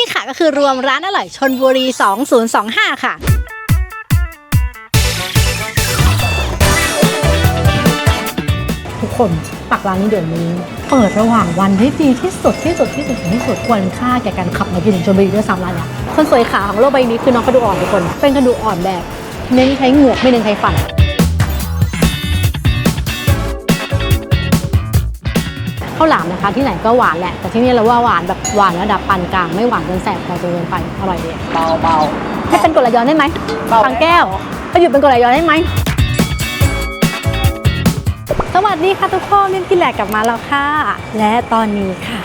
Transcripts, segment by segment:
นี่ค่ะก็คือรวมร้านอร่อยชนบุรี 2025 ค่ะทุกคนปักร้านนี้เดี๋ยวนี้ เปิดระหว่างวันได้ดีที่สุดที่สุดที่สุดที่สุดควรค่าแก่การขับมากินชลบุรีด้วยซ้ำร้านเนี่ยคนสวยขาของโลกใบนี้คือน้องกระดูกอ่อนทุกคน เป็นกระดูกอ่อนแบบเน้นใช้เหงือกไม่เน้นใช้ฟัน ข้าวหลามนะคะ ที่ไหนก็หวานแหละแต่ที่นี่เราว่าหวานแบบหวานระดับปานกลางไม่หวานจนแสบคอจนเกินไปอร่อยดีเบาเบาให้เป็นกรดไหลย้อนได้ไหมเบาทางแก้วไปหยุดเป็นกรดไหลย้อนได้ไหมสวัสดีค่ะทุกคนเล่นกินแหลกกลับมาแล้วค่ะ และตอนนี้ค่ะ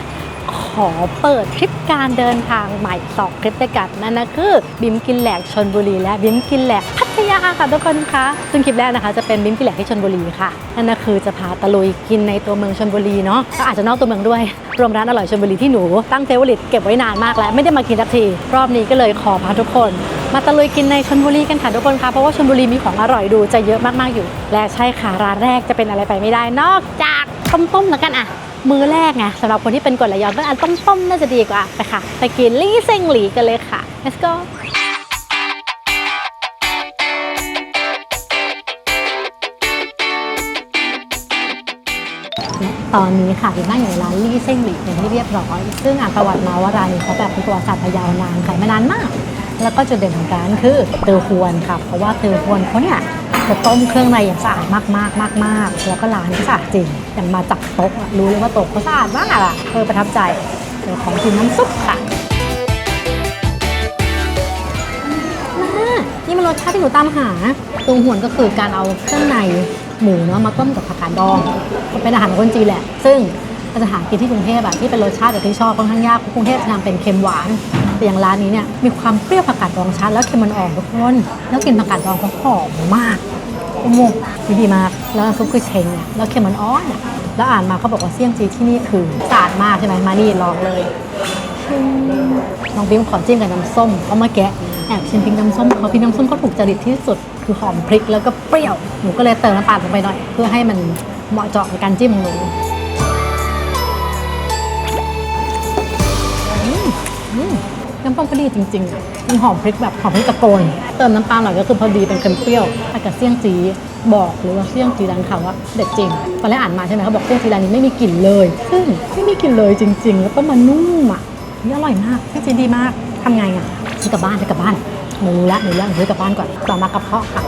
ขอเปิดทริปการเดินทางใหม่สองคลิปด้วยกันนั่นนะคือ บิมกินแหลกชนบุรีและบิมกินแหลกพัท ยาค่ะทุกคนคะซึ่งคลิปแรกนะคะจะเป็นบิมกินแหลกที่ชนบุรีค่ะนั่นก็คือจะพาตะลุยกินในตัวเมืองชนบุรีเนาะก็อาจจะนอกตัวเมืองด้วย รวมร้านอร่อยชนบุรีที่หนูตั้งเฟเวอริตเก็บไว้นานมากแล้วไม่ได้มากินสักที รอบนี้ก็เลยขอพาทุกคน มาตะลุยกินในชนบุรีกันค่ะทุกคนคะเพราะว่าชนบุรีมีของอร่อยดูจะเยอะมากๆอยู่ และใช่ค่ะร้านแรกจะเป็นอะไรไปไม่ได้ นอกจากต้มๆแล้วกันอะมือแรกไงสำหรับคนที่เป็นกดไหลย้อนก็อันต้มๆน่าจะดีกว่าไปค่ะไปกินลี่เซิงหลีกันเลยค่ะ let's go ตอนนี้ค่ะอยู่นั่งอยู่ในร้านลี่เซิงหลีเป็นที่เรียบร้อย ซึ่งอ่านประวัติมาว่าร้านนี้เขาแบบเป็นประวัติศาสตร์มายาวนานขายมานานมาก แล้วก็จุดเด่นของร้านคือเตอฮวนค่ะ เพราะว่าเตอฮวนเขาเนี่ยจะต้มเครื่องในอย่างสะอาดมากมากมากมากๆแล้วก็ร้านสะอาดจริงอย่างมาจับโต๊ะอะรู้เลยว่าโต๊ะเขาสะอาดมากอะเออประทับใจเดี๋ยวของกินน้ำซุปค่ะนี่มันรสชาติที่หนูตามหาตรงหวนก็คือการเอาเครื่องใน หมูเนาะมาต้มกับผักกาดดองเป็นอาหารของคนจีนแหละ ซึ่งเราจะหากินที่กรุงเทพอะที่เป็นรสชาติแบบที่ชอบค่อนข้างยากเพราะกรุงเทพจะทำเป็นเค็มหวานแต่อย่างร้านนี้เนี่ยมีความเปรี้ยวผักกาดดองชัดแล้วเค็มมันอ่อนทุกคนแล้วกลินผักกาดดองเขาหอมมากโอ้โหดีมากแล้วซุปคือเชงแล้วเค็มมันอ่อนแล้วอ่านมาเขาบอกว่าเสี่ยงจีที่นี่คือสะอาดมากใช่ไหมมานี่ลองเลยอืมน้องบิ๊มขอจิ้มกับน้ำส้มเพราะเมื่อกี้ แอบชิมพริกน้ำส้มเขาพริกน้ำส้มเขาถูกจริตที่สุด คือหอมพริกแล้วก็เปรี้ยว หนูก็เลยเติมน้ำปลาลงไปหน่อย เพื่อให้มันเหมาะเจาะกับการจิ้มของหนูน้ำต้มก็ดีจริงๆอะมันหอมพริกแบบหอมพริกตะโกน เติมน้ำปลาหน่อยก็คือพอดีเป็นเค็มเปรี้ยวไปกับเสี่ยงจีบอกเลยว่าเสี่ยงจีร้านเขาว่าเด็ดจริง ตอนแรกอ่านมาใช่ไหมเขาบอกเสี่ยงจีร้านนี้ไม่มีกลิ่นเลย ซึ่งไม่มีกลิ่นเลยจริง ๆ แล้วก็มันนุ่มอะนี่อร่อยมากเสี่ยงจีดีมากทำไงอะ ซื้อกลับบ้านซื้กลับบ้านหนูรู้ละหนูรู้ละหนูซื้อกลับบ้านก่อนต่อมากระเพาะค่ะ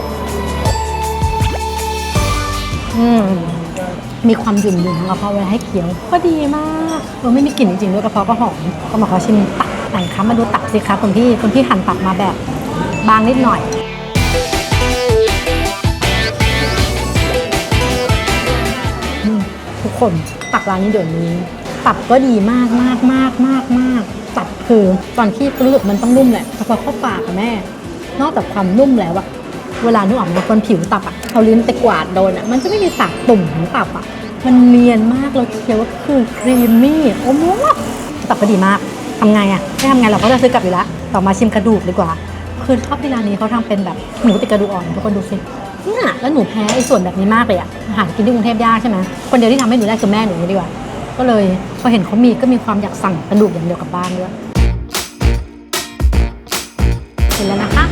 อืมมีความหยุ่นๆของกระเพาะเวลาให้เคี้ยวก็ดีมากเออไม่มีกลิ่นจริงๆด้วยกระเพาะก็หอมก็มาขอชิมตับหนคะมาดูตับสิคะคนที่คนที่หั่นตับมาแบบบางนิดหน่อยอืมทุกคนตับร้านนี้เดี๋ยวนี้ ตับก็ดีมากมากมากมากมากตับคือตอนที่รู้สึกมันต้องนุ่มแหละแต่พอเข้าปากแม่ นอกจากความนุ่มแล้วอะเวลานึกออกมาบนผิวตับอะเอาลิ้นไปกวาดโดนอะมันจะไม่มีสากตุ่มของตับอะมันเนียนมากแล้วเคี้ยวคือครีมมี่โอ้โหตับก็ดีมากทำไงอะไม่ทำไงเราก็จะซื้อกลับอยู่แล้วต่อมาชิมกระดูกดีกว่าคือชอบที่ร้านนี้เขาทำเป็นแบบหมูติดกระดูกอ่อนทุกคนดูสิเนี่ยแล้วหนูแพ้ไอ้ส่วนแบบนี้มากเลยอะอาหารกินที่กรุงเทพยากใช่ไหมคนเดียวที่ทำให้หนูได้คือแม่หนูดีกว่า ก็เลยพอเห็นเขามีก็มีความอยากสั่งกระดูกอย่างเดียวกลับบ้านด้วยเสร็จแล้วนะคะ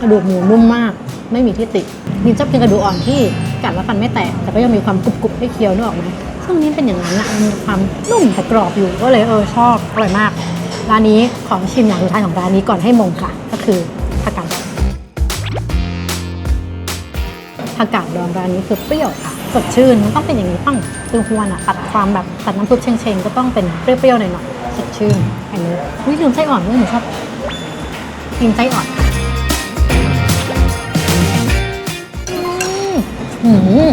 กระดูกหมูนุ่มมาก ไม่มีที่ตินิมชอบกินกระดูกอ่อนที่กัดแล้วฟันไม่แตกแต่ก็ยังมีความกรุบๆให้เคี้ยวนึกออกไหมซึ่งนี้เป็นอย่างนั้นอะมีความนุ่มแต่กรอบอยู่ก็เลยเออชอบอร่อยมากร้านนี้ขอชิมอย่างสุดท้ายของร้านนี้ก่อนให้มงค่ะ ก็คือผักกาดดองผักกาดดองร้านนี้คือเปรี้ยวค่ะ สดชื่นมันต้องเป็นอย่างนี้ต้องคือฮวนอะตัดความแบบตัดน้ำซุปเชงๆก็ต้องเป็นเปรี้ยวๆหน่อยๆสดชื่นอันนี้วิลืมไส้อ่อนด้วยหนูชอบกินไส้อ่อนอืม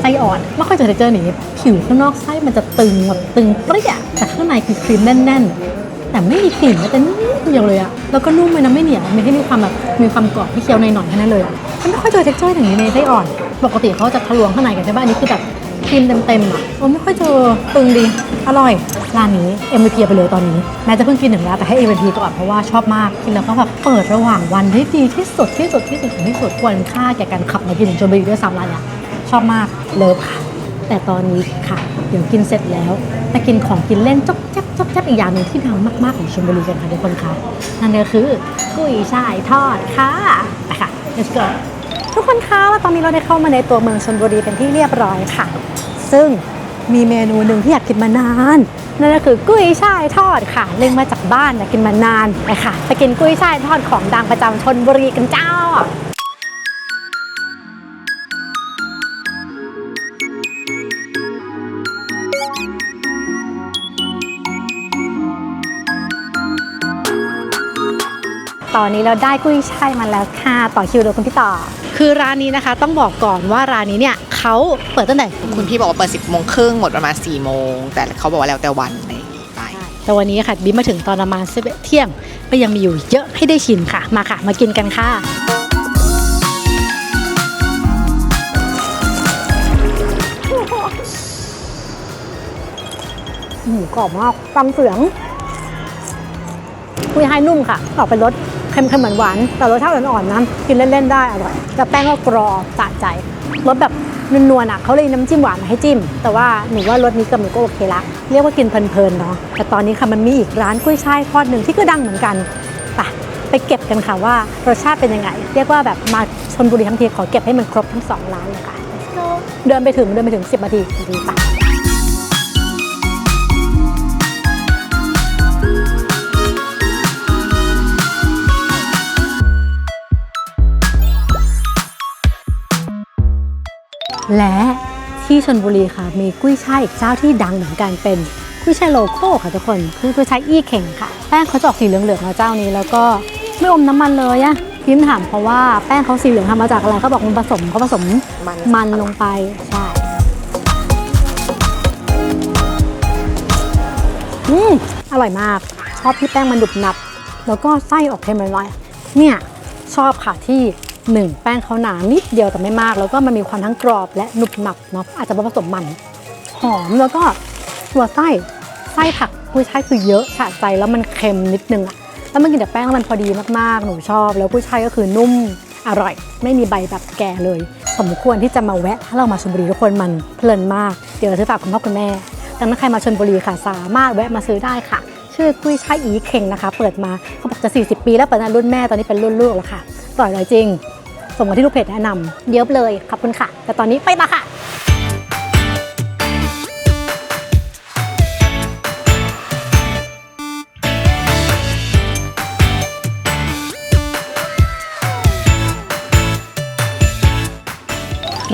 ไส้อ่อนไม่ค่อยเจอเทคเจอร์นี้ผิวข้างนอกไส้มันจะตึงแบบตึงเปรี้ยแต่ข้างในคือครีมแน่นๆ แต่ไม่มีกลิ่นแต่นิดเดียวเลยอะแล้วก็นุ่มเลยนะไม่เหนียวมีให้มีความแบบมีความกรอบที่เคี้ยวในหน่อยๆแค่นั้นเลยมันไม่ค่อยเจอเทคเจอร์อย่างนี้ในไส้อ่อน ปกติเขาจะทะลวงข้างในกันใช่ป่ะอันนี้คือแบบครีมเต็มๆอะโอ้ไม่ค่อยเจอตึงดี อร่อย ร้านนี้ MVP ไปเลยตอนนี้แม้จะเพิ่งกินหนึ่งแล้วแต่ให้ MVP ก่อนเพราะว่าชอบมาก กินแล้วก็แบบเปิดระหว่างวันได้ดีที่สุดที่สุดที่สุดที่สุดควรค่าแก่การขับมากินถึงชลบุรีด้วยซ้ำร้านเนี่ยชอบมากเลิฟค่ะ แต่ตอนนี้ค่ะ เดี๋ยวกินเสร็จแล้วไปกินของกินเล่นจ๊อบแจ๊บจ๊อบแจ๊บอีกอย่างหนึ่งที่ดังมากๆของชลบุรีกันค่ะทุกคนคะนั่นก็คือกุ้ยช่ายทอดค่ะไปค่ะ let's go ทุกคนคะว่าตอนนี้เราได้เข้ามาในตัวเมืองชลบุรีเป็นที่เรียบร้อยค่ะ ซึ่งมีเมนูหนึ่งที่อยากกินมานานนั่นก็คือกุ้ยช่ายทอดค่ะเล็งมาจากบ้านอยากกินมานานไปค่ะไปกินกุ้ยช่ายทอดของดังประจำชนบุรีกันเจ้า อนนี้เราได้กุ้ยช่ายมาแล้วค่ะต่อคิวเลยคุณพี่ต่อ คือร้านนี้นะคะต้องบอกก่อนว่าร้านนี้เนี่ยเขาเปิดตั้งแต่คุณพี่บอกว่าเปิด10โมงครึ่งหมดประมาณ4โมงแต่เขาบอกว่าแล้วแต่วันอะไรอย่างงี้ไป แต่วันนี้ค่ะบิ๊มมาถึงตอนประมาณ11เที่ยงก็ยังมีอยู่เยอะให้ได้ชิมค่ะ มาค่ะ มากินกันค่ะหมูกรอบมากฟังเสียงคุยให้นุ่มค่ะ ออกเป็นรส เค็มๆเหมือนหวานแต่รสชาติอ่อนๆนะกินเล่นๆได้อร่อยแต่แป้งก็กรอบสะใจรสแบบนวลๆอะเขาเลยน้ำจิ้มหวานมาให้จิ้ม แต่ว่าหนูว่ารสนี้กับหนูก็โอเคละ เรียกว่ากินเพลินๆเนาะแต่ตอนนี้ค่ะมันมีอีกร้านกุ้ยช่ายทอดหนึ่งที่ก็ดังเหมือนกันไปไปเก็บกันค่ะว่ารสชาติเป็นยังไง เรียกว่าแบบมาชนบุรีทั้งทีขอเก็บให้มันครบทั้งสองร้านเลยค่ะ Let's go เดินไปถึงเดินไปถึง 10นาทีดีปะ และที่ชนบุรีค่ะ มีกุ้ยช่ายอีกเจ้าที่ดังเหมือนกันเป็นกุ้ยช่ายโลโก้ค่ะทุกคนคือกุ้ยช่ายอี้เข่งค่ะ แป้งเขาจะออกสีเหลืองๆนะเจ้านี้ แล้วก็ไม่อมน้ำมันเลยอะพิมถามเพราะว่าแป้งเขาสีเหลืองทำมาจากอะไรเขาบอกมันผสมเขาผสมมันมันลงไปใช่อืมอร่อยมาก ชอบที่แป้งมันดุบหนับ แล้วก็ไส้ออกเค็มหน่อยๆเนี่ยชอบค่ะที่ หนึ่งแป้งเขาหนานิดเดียวแต่ไม่มาก แล้วก็มันมีความทั้งกรอบและหนุบหนับเนาะอาจจะผสมมัน หอมแล้วก็ตัวไส้ไส้ผักกุ้ยช่ายคือเยอะฉะใจแล้วมันเค็มนิดนึงอะแล้วมันกินแต่แป้งแล้วมันพอดีมากๆ หนูชอบ แล้วกุ้ยช่ายก็คือนุ่มอร่อย ไม่มีใบแบบแก่เลย สมควรที่จะมาแวะ ถ้าเรามาชลบุรีทุกคนมันเพลินมาก เดี๋ยวเราซื้อฝากคุณพ่อคุณแม่ดังนั้นใครมาชลบุรีค่ะ สามารถแวะมาซื้อได้ค่ะ ชื่อกุ้ยช่ายอีเข่งนะคะ เปิดมาเขาบอกจะ 40 ปี แล้วเปิดมารุ่นแม่ตอนนี้เป็นรุ่นลูกแล้วค่ะอร่อยเลยจริง สมกับที่ลูกเพจแนะนำเยอะเลยขอบคุณค่ะ แต่ตอนนี้ไปต่อค่ะ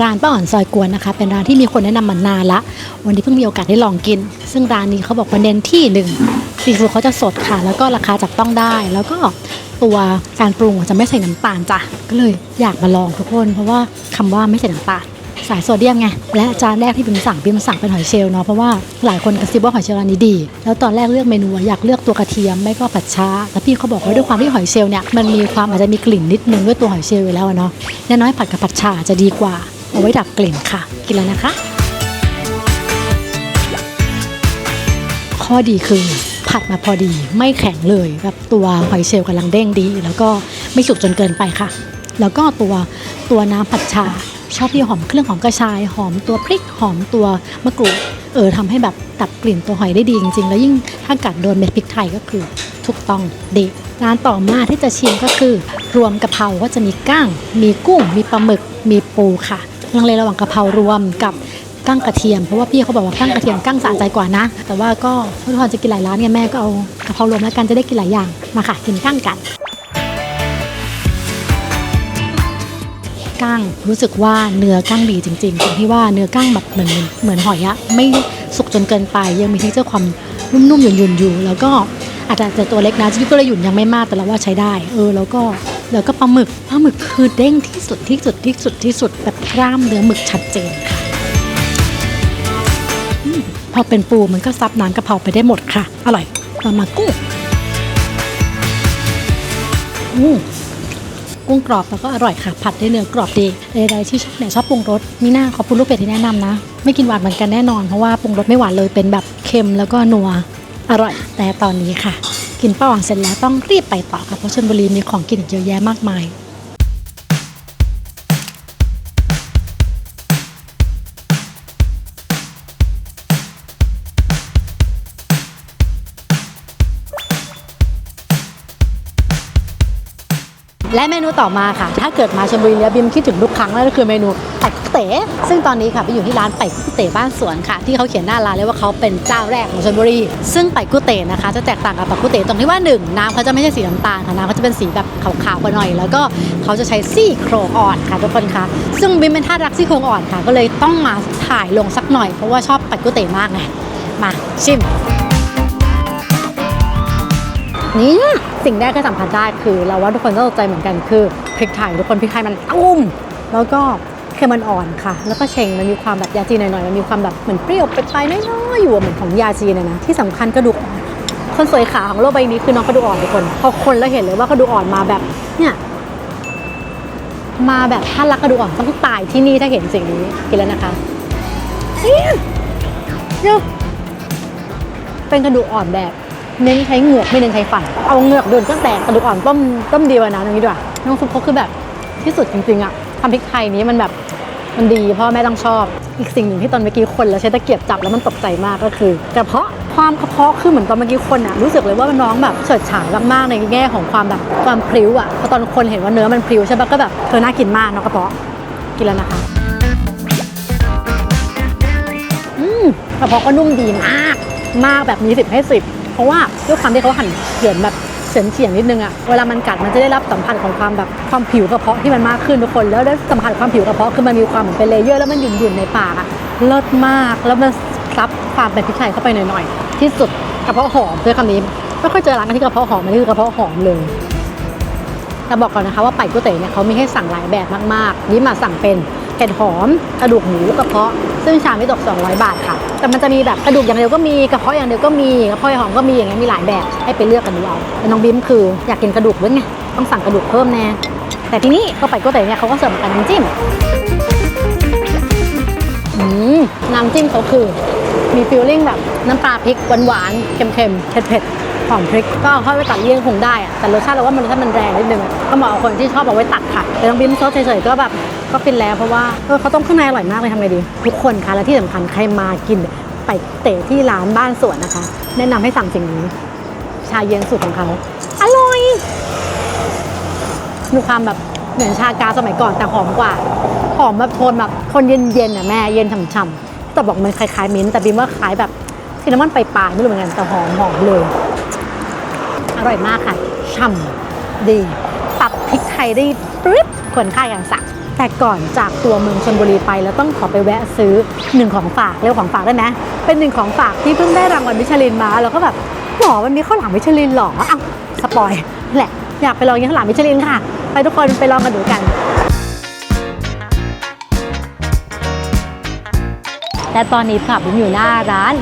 ร้านป้าอ่อนซอยกวนนะคะ เป็นร้านที่มีคนแนะนำมานานละ วันนี้เพิ่งมีโอกาสได้ลองกิน ซึ่งร้านนี้เขาบอกว่าเน้นที่หนึ่งซีฟู้ดเขาจะสดค่ะ แล้วก็ราคาจับต้องได้ แล้วก็ ตัวการปรุงจะไม่ใส่น้ำตาลจ้ะก็เลยอยากมาลองทุกคน เพราะว่าคำว่าไม่ใส่น้ำตาลสายโซเดียมไง และจานแรกที่พิมสั่งพิมสั่งเป็นหอยเชลล์เนาะ เพราะว่าหลายคนกระซิบว่าหอยเชลล์นนี้ดี แล้วตอนแรกเลือกเมนูอยากเลือกตัวกระเทียมไม่ก็ผัดช้าแต่พี่เขาบอกว่าด้วยความที่หอยเชลล์เนี่ยมันมีความอาจจะมีกลิ่นนิดนึงด้วยตัวหอยเชลล์อยู่แล้วเนาะแน่น้อยผัดกับผัดชาจะดีกว่า เอาไว้ดับกลิ่นค่ะ กินแล้วนะคะ ข้อดีคือ ผัดมาพอดีไม่แข็งเลยแบบตัวหอยเชลล์กำลังเด้งดี แล้วก็ไม่สุกจนเกินไปค่ะ แล้วก็ตัวตัวน้ำผัดชาชอบที่หอมเครื่องหอมกระชาย หอมตัวพริกหอมตัวมะกรูดเออทำให้แบบตัดกลิ่นตัวหอยได้ดีจริงๆ แล้วยิ่งถ้ากัดโดนเม็ดพริกไทยก็คือถูกต้องดีร้านต่อมาที่จะชิมก็คือ รวมกะเพราก็จะมีก้าง มีกุ้ง มีปลาหมึก มีปูค่ะลังเลระหว่างกะเพรารวมกับ กั้งกระเทียมเพราะว่าพี่เขาบอกว่ากั้งกระเทียมกั้งสะใจกว่านะ แต่ว่าก็ทุกคนจะกินหลายร้านไงแม่ก็เอากะเพรารวมแล้วกันจะได้กินหลายอย่างมาค่ะกินกั้งกันกั้งรู้สึกว่าเนื้อกั้งดีจริงๆตรงที่ว่าเนื้อกั้งแบบเหมือนเหมือนหอยอะไม่สุกจนเกินไป ยังมีเทคเจอร์ความนุ่มๆหยุ่นๆอยู่ แล้วก็อาจจะตัวเล็กนะที่ก็เลยหยุ่นยังไม่มากแต่เราว่าใช้ได้ เออแล้วก็แล้วก็ปลาหมึกปลาหมึกคือเด้งที่สุดที่สุดที่สุดที่สุดแบบกล้ามเนื้อหมึกชัดเจนค่ะ พอเป็นปูมันก็ซับน้ำกะเพราไปได้หมดค่ะ อร่อยต่อมากุ้งอืมกุ้งกรอบแล้วก็อร่อยค่ะ ผัดได้เนื้อกรอบดีใดๆที่ชอบเนี่ยชอบปรุงรสมีหน้าขอบคุณลูกเป็ดที่แนะนำนะ ไม่กินหวานเหมือนกันแน่นอนเพราะว่าปรุงรสไม่หวานเลยเป็นแบบเค็มแล้วก็นัวอร่อย แต่ตอนนี้ค่ะ กินป้าหวานเสร็จแล้วต้องรีบไปต่อค่ะเพราะชลบุรีมีของกินอีกเยอะแยะมากมาย และเมนูต่อมาค่ะ ถ้าเกิดมาชลบุรีแล้วบิมคิดถึงทุกครั้งนั่นก็คือเมนูไก่กุ๊กเต๋ซึ่งตอนนี้ค่ะไปอยู่ที่ร้านไก่กุ๊กเต๋บ้านสวนค่ะ ที่เขาเขียนหน้าร้านเลยว่าเขาเป็นเจ้าแรกของชลบุรี ซึ่งไก่กุ๊กเต๋นะคะ จะแตกต่างกับไก่กุ๊กเต๋ตรงที่ว่าหนึ่งน้ำเขาจะไม่ใช่สีน้ำตาลค่ะน้ำเขาจะเป็นสีแบบขาวๆกว่าหน่อย แล้วก็เขาจะใช้ซี่โครงอ่อนค่ะทุกคนคะซึ่งบิมเป็นท่ารักซี่โครงอ่อนค่ะ ก็เลยต้องมาถ่ายลงสักหน่อยเพราะว่าชอบไก่กุ๊กเต๋มากไงมาชิม นี่สิ่งแรกที่สัมผัสได้คือ เราว่าทุกคนต้องตกใจเหมือนกันคือพริกไทยทุกคนพริกไทยมันตุ้มแล้วก็เค็มมันอ่อนค่ะ แล้วก็เชงมันมีความแบบยาจีนหน่อยๆมันมีความแบบเหมือนเปรี้ยวไปลายๆน้อยๆอยู่เหมือนของยาจีนเลยนะที่สำคัญกระดูกอ่อนคนสวยขาของโลกใบนี้คือน้องกระดูกอ่อนทุกคนพอคนแล้วเห็นเลยว่ากระดูกอ่อนมาแบบเนี่ยมาแบบถ้ารักกระดูกอ่อนต้องตายที่นี่ถ้าเห็นสิ่งนี้กินแล้วนะคะเนี่ยเป็นกระดูกอ่อนแบบ เน้นใช้เหงือกไม่เน้นใช้ฟัน เอาเหงือกเดินก็แตกกระดูกอ่อนต้มต้มดีกว่านะอย่างนี้ดีกว่าน้ำซุปเขาคือแบบที่สุดจริงๆอะทำพริกไทยนี้มันแบบมันดีเพราะว่าแม่ต้องชอบ อีกสิ่งหนึ่งที่ตอนเมื่อกี้คนแล้วใช้ตะเกียบจับแล้วมันตกใจมากก็คือกระเพาะความกระเพาะคือเหมือนตอนเมื่อกี้คนอะรู้สึกเลยว่าน้องแบบเฉิดฉายมากๆในแง่ของความแบบความพริ้วอะพอตอนคนเห็นว่าเนื้อมันพริ้วใช่ปะก็แบบเธอน่ากินมากเนาะกระเพาะกินแล้วนะคะอืมกระเพาะก็นุ่มดีมากมากแบบมีสิบให้สิบ ราะว่าด้วยความที่เขาหั่นเฉือนแบบเฉือนเฉียงนิดนึงอะเวลามันกัดมันจะได้รับสัมผัสของความแบบความผิวกระเพาะที่มันมากขึ้นทุกคน แล้วได้สัมผัสความผิวกระเพาะคือมันมีความเหมือนเป็นเลเยอร์แล้วมันหยุ่นหยุ่นๆในปากอะเลิศมากแล้วมันซับความเป็นพริกไทยเข้าไปหน่อยๆที่สุดกระเพาะหอมด้วยคำนี้ไม่ค่อยเจอร้านที่กระเพาะหอมมันนี่คือกระเพาะหอมเลยแต่บอกก่อนนะคะว่าไปก๋วยเตี๋ยวเนี่ยเขามีให้สั่งหลายแบบมากๆนี่มาสั่งเป็น เห็ดหอมกระดูกหมูกระเพาะ ซึ่งชามไม่ตก 200 บาทค่ะ แต่มันจะมีแบบกระดูกอย่างเดียวก็มีกระเพาะอย่างเดียวก็มีกระเพาะหอมก็มีอย่างเงี้ยมีหลายแบบให้ไปเลือกกันดูเอาแต่น้องบิ๊มคืออยากกินกระดูกด้วยไงต้องสั่งกระดูกเพิ่มแน่แต่ทีนี้ก็ไปก๋วยเตี๋ยวเนี่ยเขาก็เสิร์ฟกับน้ำจิ้มอืมน้ำจิ้มเขาคือ มีฟิลลิ่งแบบน้ำปลาพริกหวานๆเค็มๆเผ็ดๆหอมพริกก็เอาเข้าไปตัดเลี่ยงคงได้อะแต่รสชาติเราว่ามันรสชาติมันแรงนิดนึงก็เหมาะกับคนที่ชอบเอาไว้ตัดค่ะแต่น้องบิ๊มซดเฉยๆก็แบบ ก็ฟินแล้วเพราะว่าเออเขาต้มข้างในอร่อยมากเลยทำไงดี ทุกคนคะและที่สำคัญใครมากินไปเตะที่ร้านบ้านสวนนะคะ แนะนำให้สั่งสิ่งนี้ ชาเย็นสูตรของเขาอร่อยมีความแบบเหมือนชากาสมัยก่อนแต่หอมกว่าหอมแบบโทนแบบโทนเย็นๆอะแม่เย็นฉ่ำๆแต่บอกมันคล้ายๆมิ้นท์แต่บิมว่าคล้ายแบบซินนามอนปลายไม่รู้เหมือนกันแต่หอมหอมเลย อร่อยมากค่ะฉ่ำดี ปรับพริกไทยได้ปริ๊บควรค่าอย่างสัก แต่ก่อนจากตัวเมืองชนบุรีไป แล้วต้องขอไปแวะซื้อหนึ่งของฝากเรียกของฝากได้ไหมเป็นหนึ่งของฝากที่เพิ่งได้รางวัลมิชลินมา แล้วก็แบบหมอมันมีข้าวหลามมิชลินหรออ้าวสปอยแหละอยากไปลองกินข้าวหลามมิชลินค่ะ ไปทุกคนไปลองกันดูกันและตอนนี้ค่ะผมอยู่หน้าร้าน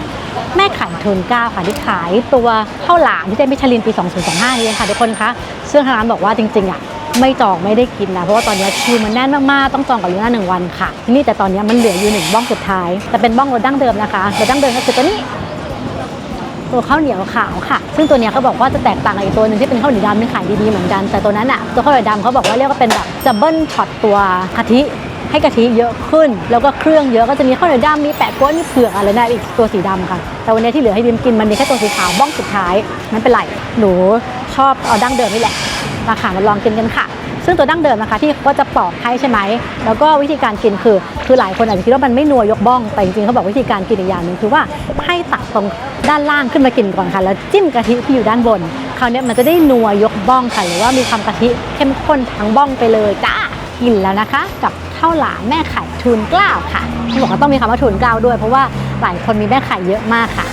แม่ขายทุนก้าค่ะที่ขายตัวข้าวหลามที่ได้มิชลินปี 2025 นี่เองค่ะทุกคนคะซึ่งทางร้านบอกว่าจริงๆอะ ไม่จองไม่ได้กินนะ เพราะว่าตอนนี้คิวมันแน่นมากๆ ต้องจองก่อนล่วงหน้าหนึ่งวันค่ะ ที่นี่แต่ตอนนี้มันเหลืออยู่หนึ่งบ้องสุดท้าย แต่เป็นบ้องรสดั้งเดิมนะคะรสดั้งเดิมก็คือตัวนี้ตัวข้าวเหนียวขาวค่ะ ซึ่งตัวเนี้ยเขาบอกว่าจะแตกต่างกับอีกตัวหนึ่งที่เป็นข้าวเหนียวดำที่ขายดีๆเหมือนกัน แต่ตัวนั้นอะตัวข้าวเหนียวดำเขาบอกว่าเรียกว่าเป็นแบบจะเบิ้ลช็อตตัวกะทิให้กะทิเยอะขึ้น แล้วก็เครื่องเยอะก็จะมีข้าวเหนียวดำมีแปะก้วยมีเผือกอะไรนะอีกตัวสีดำค่ะ แต่วันนี้ที่เหลือให้บิมกินมันมีแค่ตัวสีขาวบ้องสุดท้ายไม่เป็นไรหนูชอบเอาดั้งเดิมนี่แหละ มาค่ะมาลองกินกันค่ะ ซึ่งตัวดั้งเดิมนะคะที่เขาจะปอกให้ใช่ไหมแล้วก็วิธีการกินคือ คือหลายคนอาจจะคิดว่ามันไม่นัวยกบ้อง แต่จริงๆเขาบอกวิธีการกินอีกอย่างหนึ่งคือว่าให้ตักตรงด้านล่างขึ้นมากินก่อนค่ะ แล้วจิ้มกะทิที่อยู่ด้านบน คราวเนี้ยมันจะได้นัวยกบ้องค่ะหรือว่ามีความกะทิเข้มข้นทั้งบ้องไปเลยจ้ากินแล้วนะคะ กับข้าวหลามแม่ไข่ทูนกล้าวค่ะเขาบอกว่าต้องมีคำว่าทูนกล้าวด้วย เพราะว่าหลายคนมีแม่ไข่เยอะมากค่ะ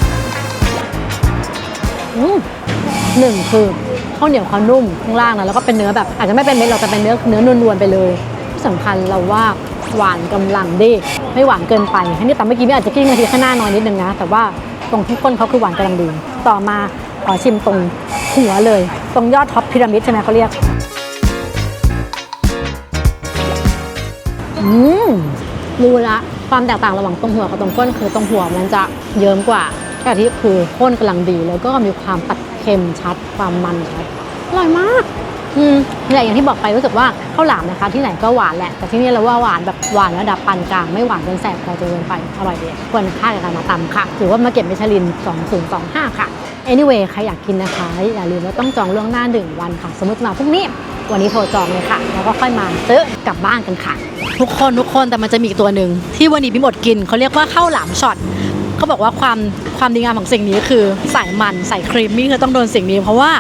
อืมหนึ่งคือ ข้าวเหนียวเขานุ่มข้างล่างนะแล้วก็เป็นเนื้อแบบอาจจะไม่เป็นเม็ดเราแต่เป็นเนื้อเนื้อนวลๆไปเลยที่สำคัญเราว่าหวานกำลังดีไม่หวานเกินไปอันนี้แต่เมื่อกี้ไม่อาจจะกิ้งนาทีข้างหน้าน้อยนิดนึงนะ แต่ว่าตรงที่ก้นเขาคือหวานกำลังดี ต่อมาขอชิมตรงหัวเลย ตรงยอดท็อปพีระมิดใช่ไหมเขาเรียกอืมรู้ละความแตกต่างระหว่างตรงหัวกับตรงก้นคือตรงหัวมันจะเยิ้มกว่ากะทิคือข้นกำลังดีแล้วก็มีความตัด เค็มชัด ความมันชัดอร่อยมากอืมเนี่ยอย่างที่บอกไปรู้สึกว่าข้าวหลามนะคะ ที่ไหนก็หวานแหละ แต่ที่นี่เราว่าหวานแบบหวานระดับปานกลางไม่หวานจนแสบคอจนเกินไปอร่อยดีควรค่ากับการมาตำค่ะถือว่ามาเก็บมิชลิน 2025 ค่ะ anyway ใครอยากกินนะคะ อย่าลืมว่าต้องจองล่วงหน้าหนึ่งวันค่ะ สมมติมาพรุ่งนี้วันนี้โทรจองเลยค่ะ แล้วก็ค่อยมาซื้อกลับบ้านกันค่ะ ทุกคนทุกคนแต่มันจะมีอีกตัวหนึ่งที่วันนี้พี่หมดกินเขาเรียกว่าข้าวหลามช็อต เขาบอกว่าความความดีงามของสิ่งนี้คือใส่มันใส่ครีมมี่คือต้องโดนสิ่งนี้ เพราะว่า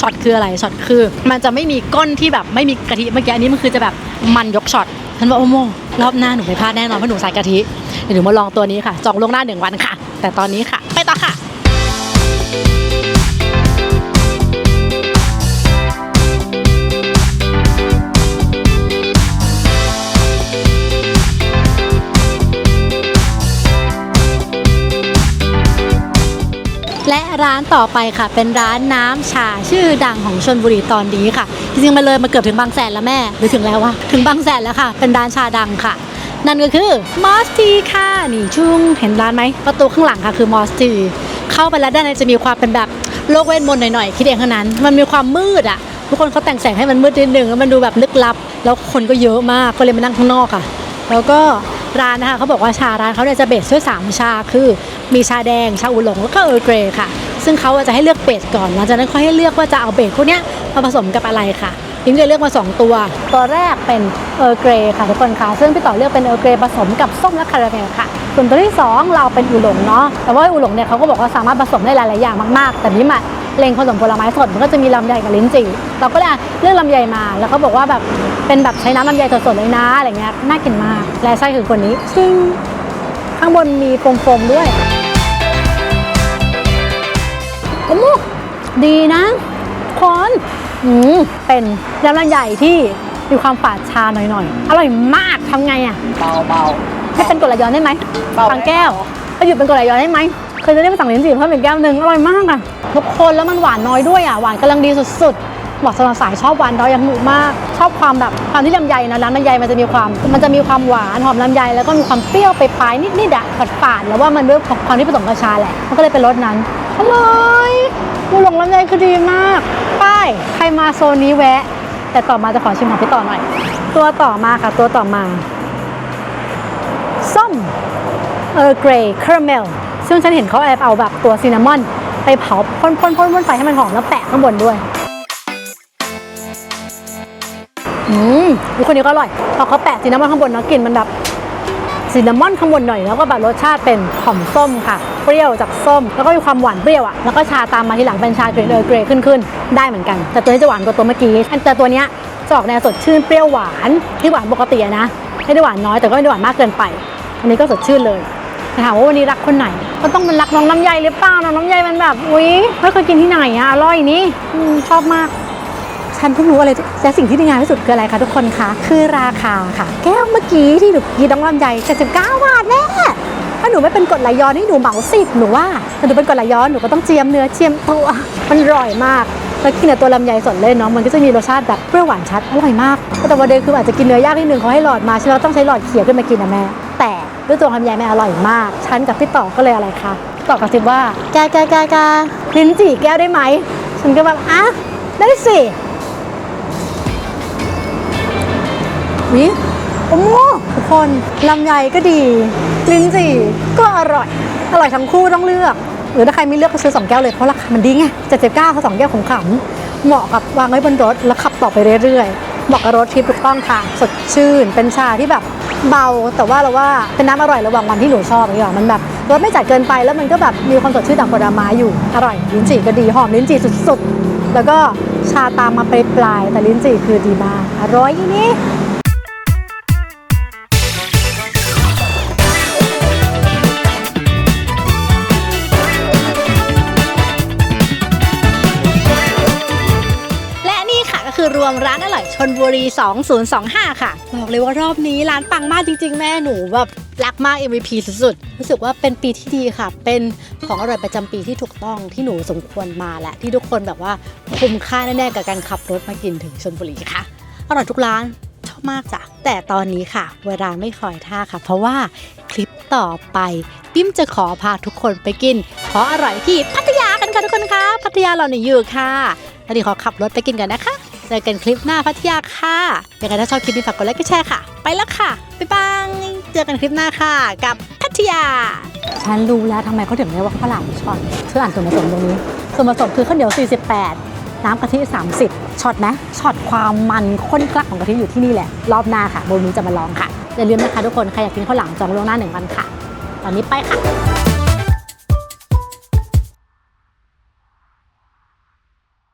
ช็อตคืออะไรช็อตคือ มันจะไม่มีก้นที่แบบไม่มีกะทิเมื่อกี้อันนี้มันคือจะแบบมันยกช็อตฉันว่าโอ้โมรอบหน้าหนูไม่พลาดแน่นอนเพราะหนูใส่กะทิเดี๋ยวหนูมาลองตัวนี้ค่ะ จองล่วงหน้าหนึ่งวันค่ะ แต่ตอนนี้ค่ะไปต่อค่ะ ร้านต่อไปค่ะ เป็นร้านน้ำชาชื่อดังของชนบุรีตอนนี้ค่ะ จริงๆมาเลยมาเกือบถึงบางแสนแล้วแม่ หรือถึงแล้ววะ ถึงบางแสนแล้วค่ะ เป็นร้านชาดังค่ะ นั่นก็คือมอสทีค่ะ นี่ชุงเห็นร้านไหม ประตูข้างหลังค่ะคือมอสทีเข้าไปแล้วด้านในจะมีความเป็นแบบโลกเวทมนต์หน่อยๆ คิดเองเท่านั้น มันมีความมืดอะ ทุกคนเขาแต่งแสงให้มันมืดนิดนึงแล้วมันดูแบบลึกลับ แล้วคนก็เยอะมาก ก็เลยมานั่งข้างนอกค่ะ แล้วก็ ร้านนะคะเขาบอกว่าชาร้านเขาเนี่ยจะเบสด้วย 3 ชาคือมีชาแดงชาอูหลงแล้วก็เออร์เกรย์ค่ะ ซึ่งเขาจะให้เลือกเบสก่อนหลังจากนั้นค่อยให้เลือกว่าจะเอาเบสพวกเนี้ยมาผสมกับอะไรค่ะพิมจะเลือกมา 2 ตัว ตัวแรกเป็นเออร์เกรย์ค่ะทุกคนค่ะ ซึ่งพี่ต่อเลือกเป็นเออร์เกรย์ผสมกับส้มและคาราเมลค่ะ ส่วนตัวที่ 2 เราเป็นอูหลงเนาะแต่ว่าอูหลงเนี่ยเขาก็บอกว่าสามารถผสมได้หลาย ๆ อย่างมาก ๆ แต่นี้มาเลงผสมผลไม้สดมันก็จะมีลำไยกับลิ้นจี่เราก็เลยเลือกลำไยมาแล้วเขาบอกว่าแบบ เป็นแบบใช้น้ำลำไยสดๆเลยนะอะไรเงี้ยน่ากินมาก และไส้คือคนนี้ซึ่งข้างบนมีโฟมๆด้วยโอ้โหดีนะคอนอืมเป็นน้ำลำไยที่มีความฝาดชาหน่อยๆ อร่อยมากทำไงอะ เบาเบาให้เป็นกรดไหลย้อนได้ไหมเบาบางแก้วถ้าหยุดเป็นกรดไหลย้อนได้ไหมเคยจะได้ไปสั่งลิ้นจี่เพิ่มอีกแก้วหนึ่งอร่อยมากอะทุกคนแล้วมันหวานน้อยด้วยอะ หวานกำลังดีสุดๆ เหมาะสำหรับสายชอบหวานน้อยอย่างหนูมาก ชอบความแบบความที่ลำไยนะร้านลำไยมันจะมีความ มันจะมีความหวานหอมลำไยแล้วก็มีความเปรี้ยวไปปลายนิดๆอะฝาดๆแล้วว่ามันด้วยความที่ผสมกับชาแหละมันก็เลยเป็นรสนั้นอร่อยหมูหลงลำไยคือดีมาก ป้ายใครมาโซนนี้แวะ แต่ต่อมาจะขอชิมของพี่ต่อหน่อย ตัวต่อมาค่ะตัวต่อมาส้มเออเกรย์คาราเมลซึ่งฉันเห็นเขาแอบเอาแบบตัวซินนามอน ไปเผาพ่นพ่นพ่นพ่นไฟให้มันหอมแล้วแปะข้างบนด้วย อืมดูคนนี้ก็อร่อยพอเขาแปะซินนามอนข้างบนเนาะกลิ่นมันแบบซินนามอนข้างบนหน่อยแล้วก็แบบรสชาติเป็นหอมส้มค่ะ เปรี้ยวจากส้ม แล้วก็มีความหวานเปรี้ยวอะแล้วก็ชาตามมาทีหลังเป็นชาเกรย์เออเกรย์ขึ้นขึ้นๆได้เหมือนกัน แต่ตัวนี้จะหวานกว่าตัวเมื่อกี้แต่ตัวเนี้ยจะออกแนวสดชื่นเปรี้ยวหวานที่หวานปกตินะไม่ได้หวานน้อยแต่ก็ไม่ได้หวานมากเกินไป อันนี้ก็สดชื่นเลยถามว่าวันนี้รักคนไหน ก็ต้องเป็นรักน้องลำไยหรือเปล่าน้องลำไยมันแบบอุ๊ยไม่เคยกินที่ไหนอะอร่อยนี่อืมชอบมาก ฉันเพิ่งรู้อะไรและสิ่งที่ดีงามที่สุดคืออะไรคะทุกคนคะคือราคาค่ะ แก้วเมื่อกี้ที่หนูกินน้องลำไย79บาทแน่ถ้าหนูไม่เป็นกดไหลย้อนนี่หนูเหมาสิบหนูว่าแต่หนูเป็นกดไหลย้อนหนูก็ต้องเจียมเนื้อเจียมตัวมันอร่อยมากแล้วกินตัวลำไยสดเลยเนาะมันก็จะมีรสชาติแบบเปรี้ยวหวานชัดอร่อยมากแต่วันเดย์คืออาจจะกินเนื้อย่างนิดนึงเขาให้หลอดมาใช่ไหมต้องใช้หลอดเขี่ยขึ้นมากินนะแม่ แต่ด้วยตัวลำไยแม่อร่อยมากฉันกับพี่ต่อก็เลยอะไรคะต่อกระซิบว่าแกแกแกแกลิ้นจี่แก้วได้ไหมฉันก็แบบอะได้สิ วิโอ้โหทุกคนลำไยก็ดีลิ้นจี่ก็อร่อย อร่อยทั้งคู่ต้องเลือก หรือถ้าใครไม่เลือกก็ซื้อสองแก้วเลยเพราะราคามันดีไงเจ็ดสิบเก้าเขาสองแก้วของขำเหมาะกับวางไว้บนรถแล้วขับต่อไปเรื่อยๆเหมาะกับรถทริปถูกต้องค่ะสดชื่น เป็นชาที่แบบเบา แต่ว่าเราว่าเป็นน้ำอร่อยระหว่างวันที่หนูชอบอย่างเงี้ยมันแบบรสไม่จัดเกินไปแล้วมันก็แบบมีความสดชื่นจากผลไม้อยู่อร่อยลิ้นจี่ก็ดีหอมลิ้นจี่สุดๆ แล้วก็ชาตามมาปลายๆแต่ลิ้นจี่คือดีมากอร่อยนี่ วมร้านอร่อยชนบุรี 2025 ค่ะ บอกเลยว่ารอบนี้ร้านปังมากจริง ๆ แม่หนูแบบรักมาก MVP สุดๆ รู้สึกว่าเป็นปีที่ดีค่ะ เป็นของอร่อยประจำปีที่ถูกต้องที่หนูสมควรมาและที่ทุกคนแบบว่าคุ้มค่าแน่ๆกับการขับรถมากินถึงชนบุรีค่ะ อร่อยทุกร้านชอบมากจ้ะแต่ตอนนี้ค่ะ เวลาไม่คอยท่าค่ะ เพราะว่าคลิปต่อไปปิ้มจะขอพาทุกคนไปกินขออร่อยที่พัทยากันค่ะทุกคนคะพัทยาเราเนี่ยอยู่ค่ะตอนนี้ขอขับรถไปกินกันนะคะ เจอกันคลิปหน้าพัทยาค่ะยังไงถ้าชอบคลิปนี้ฝากกดไลค์กดแชร์ค่ะ ไปแล้วค่ะ บ๊ายบาย เจอกันคลิปหน้าค่ะ กับพัทยา ฉันรู้แล้วทำไมเขาถึงเรียกว่าข้าวหลามช็อตเธออ่านส่วนผสมตรงนี้ ส่วนผสมคือข้าวเหนียว 48 น้ำกะทิ 30ช็อตไหมช็อตความมันข้นกลักของกะทิอยู่ที่นี่แหละ รอบหน้าค่ะโบนี้จะมาลองค่ะอย่าลืมนะคะทุกคนใครอยากกินข้าวหลามจองล่วงหน้าหนึ่งวันค่ะ ตอนนี้ไปค่ะ